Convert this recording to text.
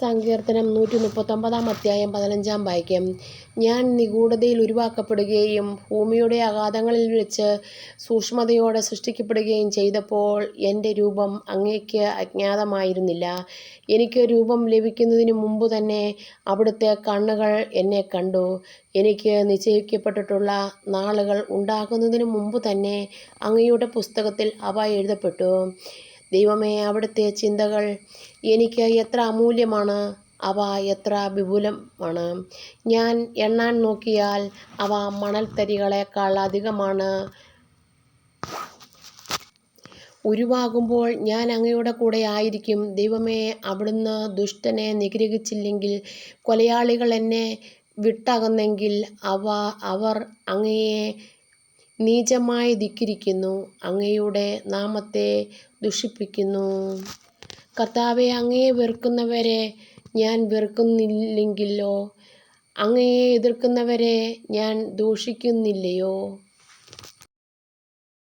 സങ്കീർത്തനം നൂറ്റി മുപ്പത്തൊമ്പതാം അധ്യായം പതിനഞ്ചാം വാക്യം. ഞാൻ നിഗൂഢതയിൽ ഉരുവാക്കപ്പെടുകയും ഭൂമിയുടെ അഗാധങ്ങളിൽ വെച്ച് സൂക്ഷ്മതയോടെ സൃഷ്ടിക്കപ്പെടുകയും ചെയ്തപ്പോൾ എന്റെ രൂപം അങ്ങേക്ക് അജ്ഞാതമായിരുന്നില്ല. എനിക്ക് രൂപം ലഭിക്കുന്നതിന് മുമ്പ് തന്നെ അവിടുത്തെ കണ്ണുകൾ എന്നെ കണ്ടു. എനിക്ക് നിശ്ചയിക്കപ്പെട്ടിട്ടുള്ള നാളുകൾ ഉണ്ടാകുന്നതിന് മുമ്പ് തന്നെ അങ്ങയുടെ പുസ്തകത്തിൽ അവ എഴുതപ്പെട്ടു. ദൈവമേ അവിടുത്തെ ചിന്തകൾ എനിക്ക് എത്ര അമൂല്യമാണ് അവ എത്ര വിപുലമാണ്. ഞാൻ എണ്ണാൻ നോക്കിയാൽ അവ മണൽത്തരികളെക്കാൾ അധികമാണ്. ഉരുവാകുമ്പോൾ ഞാൻ അങ്ങയുടെ കൂടെ ആയിരിക്കും. ദൈവമേ അവിടുന്ന് ദുഷ്ടനെ നിഗ്രഹിച്ചില്ലെങ്കിൽ കൊലയാളികൾ എന്നെ വിട്ടകന്നെങ്കിൽ അവ അവർ അങ്ങയെ നീചമായി ധിക്കരിക്കുന്നു. അങ്ങയുടെ നാമത്തെ ദുഷിപ്പിക്കുന്നു. കർത്താവെ അങ്ങയെ വെറുക്കുന്നവരെ ഞാൻ വെറുക്കുന്നില്ലെങ്കിലോ? അങ്ങയെ എതിർക്കുന്നവരെ ഞാൻ ദൂഷിക്കുന്നില്ലയോ?